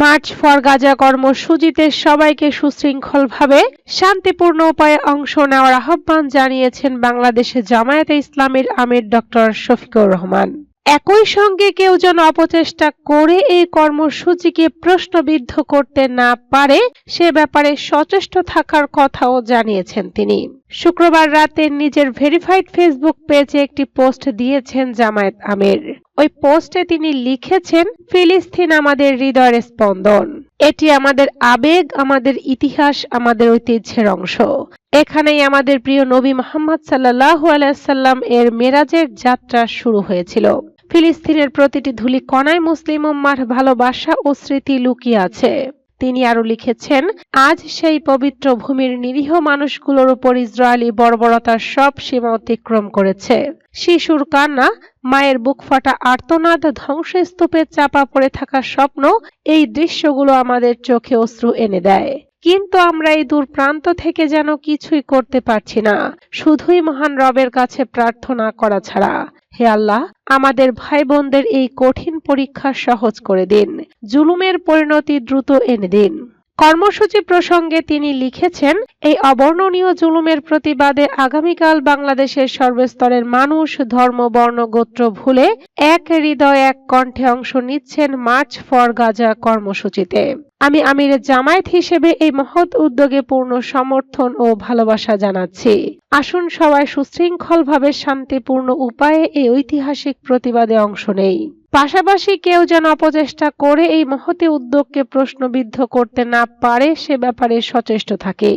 March for Gaza কর্মসূচিতে সবাইকে সুশৃঙ্খলভাবে শান্তিপূর্ণ উপায়ে অংশ নেওয়ার আহ্বান জানিয়েছেন বাংলাদেশে জামায়াতে ইসলামীর আমির ডক্টর শফিকুর রহমান। একই সঙ্গে কেউ যেন অপচেষ্টা করে এই কর্মসূচিকে প্রশ্নবিদ্ধ করতে না পারে, সে ব্যাপারে সচেষ্ট থাকার কথাও জানিয়েছেন তিনি। শুক্রবার রাতে নিজের ভেরিফাইড ফেসবুক পেজে একটি পোস্ট দিয়েছেন জামায়াত আমির। ওই পোস্টে তিনি লিখেছেন, ফিলিস্তিন আমাদের হৃদয়ের স্পন্দন। এটি আমাদের আবেগ, আমাদের ইতিহাস, আমাদের ঐতিহ্যের অংশ। এখানেই আমাদের প্রিয় নবী মোহাম্মদ সাল্লাহ আলাইসাল্লাম এর মেরাজের যাত্রা শুরু হয়েছিল। ফিলিস্তিনের প্রতিটি ধুলি কণায় মুসলিম উম্মার ভালোবাসা ও স্মৃতি লুকিয়ে আছে। তিনি আরও লিখেছেন, আজ সেই পবিত্র ভূমির নিরীহ মানুষগুলোর উপর ইসরায়েলি বর্বরতার সব সীমা অতিক্রম করেছে। শিশুর কান্না, মায়ের বুক ফাটা আর্তনাদ ধ্বংসস্তূপে চাপা পড়ে থাকা স্বপ্ন, এই দৃশ্যগুলো আমাদের চোখে অশ্রু এনে দেয়। কিন্তু আমরা এই দূর প্রান্ত থেকে যেন কিছুই করতে পারছি না। শুধুই মহান রবের কাছে প্রার্থনা করা ছাড়া। হে আল্লাহ, আমাদের ভাই বোনদের এই কঠিন পরীক্ষা সহজ করে দিন, জুলুমের পরিণতি দ্রুত এনে দিন। কর্মসূচি প্রসঙ্গে তিনি লিখেছেন, এই অবর্ণনীয় জুলুমের প্রতিবাদে আগামীকাল বাংলাদেশের সর্বস্তরের মানুষ ধর্ম, বর্ণ, গোত্র ভুলে এক হৃদয়, এক কণ্ঠে অংশ নিচ্ছেন মার্চ ফর গাজা কর্মসূচিতে। আমি আমির জামায়াত হিসেবে এই মহৎ উদ্যোগে পূর্ণ সমর্থন ও ভালোবাসা জানাচ্ছি। আসুন সবাই সুশৃঙ্খলভাবে শান্তিপূর্ণ উপায়ে এই ঐতিহাসিক প্রতিবাদে অংশ নেই। পাশাপাশি কেউ যেন অপচেষ্টা করে এই মহতি উদ্যোগকে প্রশ্নবিদ্ধ করতে না পারে সে ব্যাপারে সচেষ্ট থাকে।